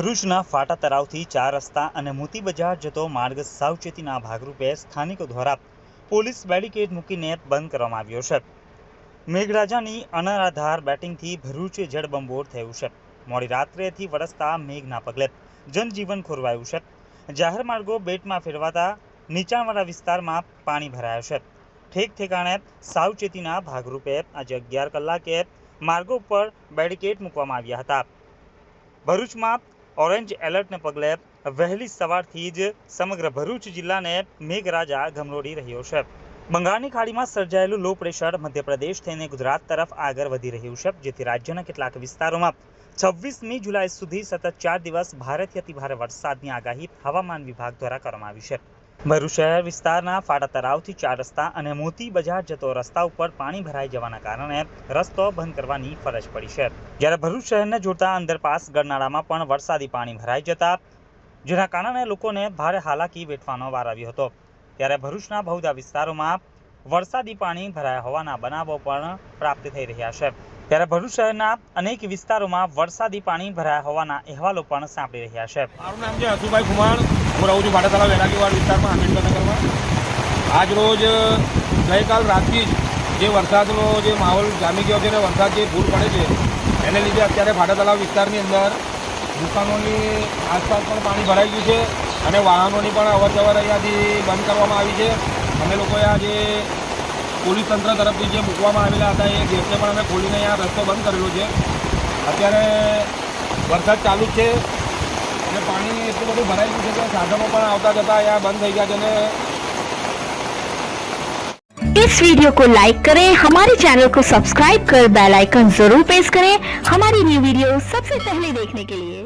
ભરૂચના ફાટા તળાવથી ચાર રસ્તા અને મોતી બજાર જતો માર્ગ સાવચેતીના ભાગરૂપે સ્થાનિકો દ્વારા પોલીસ બેરિકેડ મૂકીને બંધ કરવામાં આવ્યો છે. મેઘરાજાની અનરાધાર બેટિંગથી ભરૂચ જળબંબોળ થયું છે. મોડી રાત્રેથી વરસતા મેઘના પગલે જનજીવન ખોરવાયું છે. જાહેર માર્ગો બેટમાં ફેરવાતા નીચાણવાળા વિસ્તારમાં પાણી ભરાયા છે. ઠેક ઠેકાણે સાવચેતીના ભાગરૂપે આજે અગિયાર કલાકે માર્ગો ઉપર બેરિકેડ મૂકવામાં આવ્યા હતા. ભરૂચમાં ઓરેન્જ એલર્ટને પગલે વહેલી સવારથી જ સમગ્ર ભરૂચ જિલ્લાને મેઘરાજા ગમરોડી રહ્યો છે. બંગાળની ખાડીમાં સર્જાયેલું લો પ્રેશર મધ્યપ્રદેશ થઈને ગુજરાત તરફ આગળ વધી રહ્યું છે, જેથી રાજ્યના કેટલાક વિસ્તારોમાં છવ્વીસમી જુલાઈ સુધી સતત ચાર દિવસ ભારેથી અતિભારે વરસાદની આગાહી હવામાન વિભાગ દ્વારા કરવામાં આવી છે. ભરૂચ શહેર વિસ્તારના ફાટા તળાવથી ચાર રસ્તા અને મોતી બજાર જતો રસ્તા ઉપર પાણી ભરાઈ જવાના કારણે રસ્તો બંધ કરવાની ફરજ પડી છે. જ્યારે ભરૂચ શહેરને જોડતા અંદરપાસ ગરનાળામાં પણ વરસાદી પાણી ભરાઈ જતા, જેના કારણે લોકોને ભારે હાલાકી વેઠવાનો વાર આવ્યો હતો. ત્યારે ભરૂચના બહુધા વિસ્તારોમાં વરસાદી પાણી ભરાયા હોવાના બનાવો પણ પ્રાપ્ત થઈ રહ્યા છે. ત્યારે ભરૂચ શહેરના અનેક વિસ્તારોમાં વરસાદી પાણી ભરાયા હોવાના અહેવાલો પણ સાંપડી રહ્યા છે. મારું નામ છે હસુભાઈ કુમાર હું રહું છું ભાડા તળાવ વેરાગીવાડ વિસ્તારમાં આંબેડકરનગરમાં આજ રોજ, ગઈકાલ રાતથી જ જે વરસાદનો જે માહોલ જામી ગયો છે અને વરસાદ જે ભૂલ પડે છે, એને લીધે અત્યારે ભાડા તળાવ વિસ્તારની અંદર દુકાનોની આસપાસ પણ પાણી ભરાઈ ગયું છે અને વાહનોની પણ અવર જવર અહીંયાથી બંધ કરવામાં આવી છે. અમે લોકોએ આ જે પોલીસ તંત્ર તરફથી જે મૂકવામાં આવેલા હતા એ ગેટને પણ અમે ખોલીને અહીંયા રસ્તો બંધ કરેલો છે અત્યારે વરસાદ ચાલુ જ છે અને પાણી એટલું બધું ભરાઈ ગયું છે કે સાધનો પણ આવતા જતા અહીંયા બંધ થઈ ગયા છે અને इस वीडियो को लाइक करें हमारे चैनल को सब्सक्राइब कर बेल आइकन जरूर प्रेस करें हमारी न्यू वीडियो सबसे पहले देखने के लिए